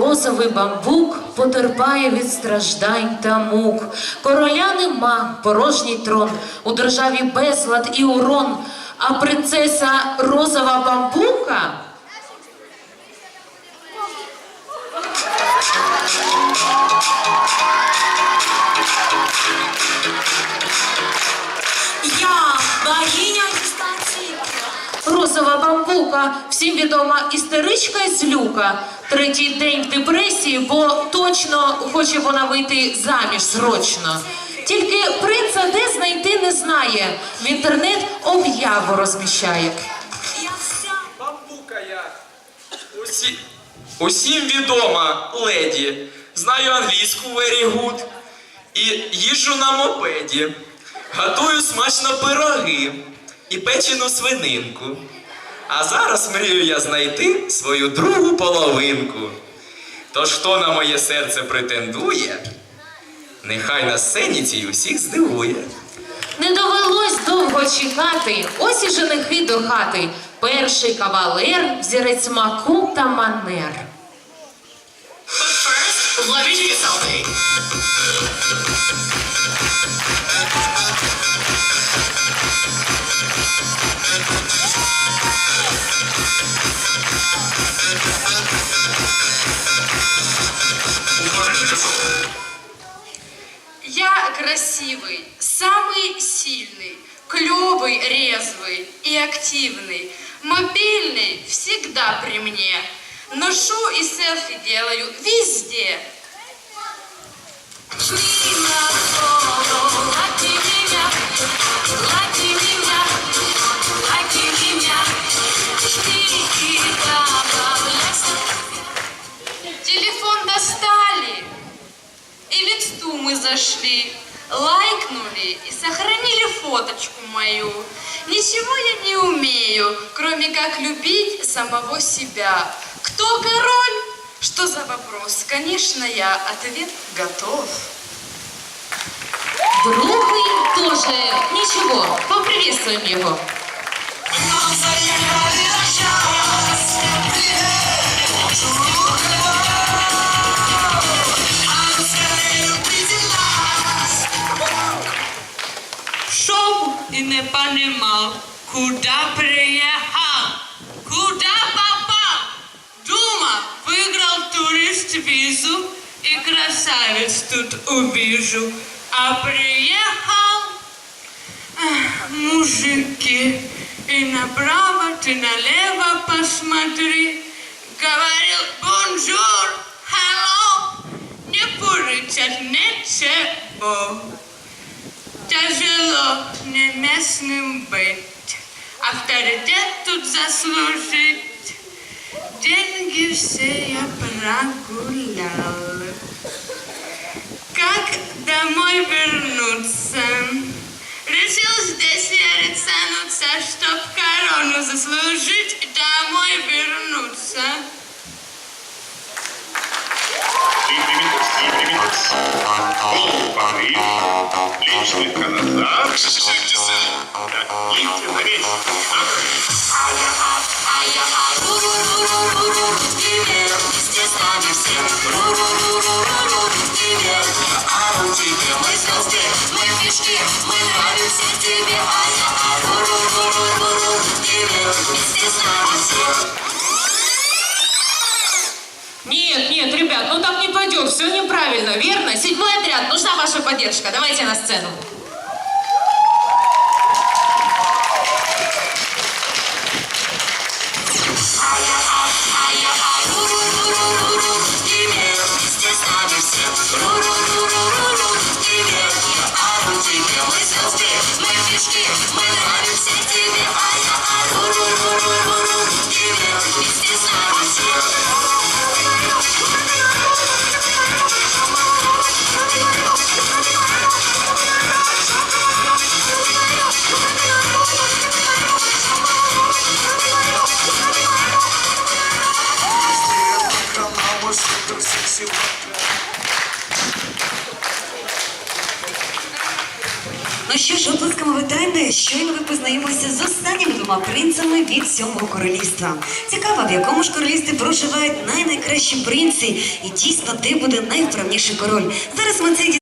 розовий бамбук потерпає від страждань та мук. Короля нема, порожній трон, у державі безлад і урон, а принцеса розова бамбука. Бамбука, всім відома істеричка злюка. Третій день в депресії, бо точно хоче вона вийти заміж срочно. Тільки принца де знайти не знає. В інтернет об'яву розміщає. Я вся Бамбука я. Усі... Усім відома леді. Знаю англійську very good. І їжджу на мопеді. Готую смачно пироги і печену свининку. А зараз мрію я знайти свою другу половинку. Тож хто на моє серце претендує, нехай на сцені цій усіх здивує. Не довелось довго чекати. Ось і женихи до хати. Перший кавалер, взірець маку та манер. But first, let me you something. Красивый, самый сильный, клевый, резвый и активный, мобильный всегда при мне. Ношу и селфи делаю везде. Телефон достали. И в мы зашли, лайкнули и сохранили фоточку мою. Ничего я не умею, кроме как любить самого себя. Кто король? Что за вопрос? Конечно, я. Ответ готов. Другий тоже нічого. Поприветствуємо його. шел и не понимал, куда приехал, куда попал. Дума, выиграл турист визу и красавец тут увижу. А приехал ах, мужики, и направо ты налево посмотри. Говорил бонжур, hello, не порычать ничего. Тяжело не местным быть, авторитет тут заслужить. Деньги все я прогулял. Как домой вернуться? Решил здесь я рецануться, чтоб корону заслужить домой вернуться. Париж, личный Канада. Летите на неправильно, верно? Седьмой отряд, нужна ваша поддержка. Давайте на сцену. Канала супер секси Ну що ж, оплесками вітайте. Щойно ви познайомилися з останніми двома принцами від сьомого королівства. Цікаво, в якому ж королівстві проживають най-найкращі принці, і дійсно, ти буде найвправніший король. Зараз ми це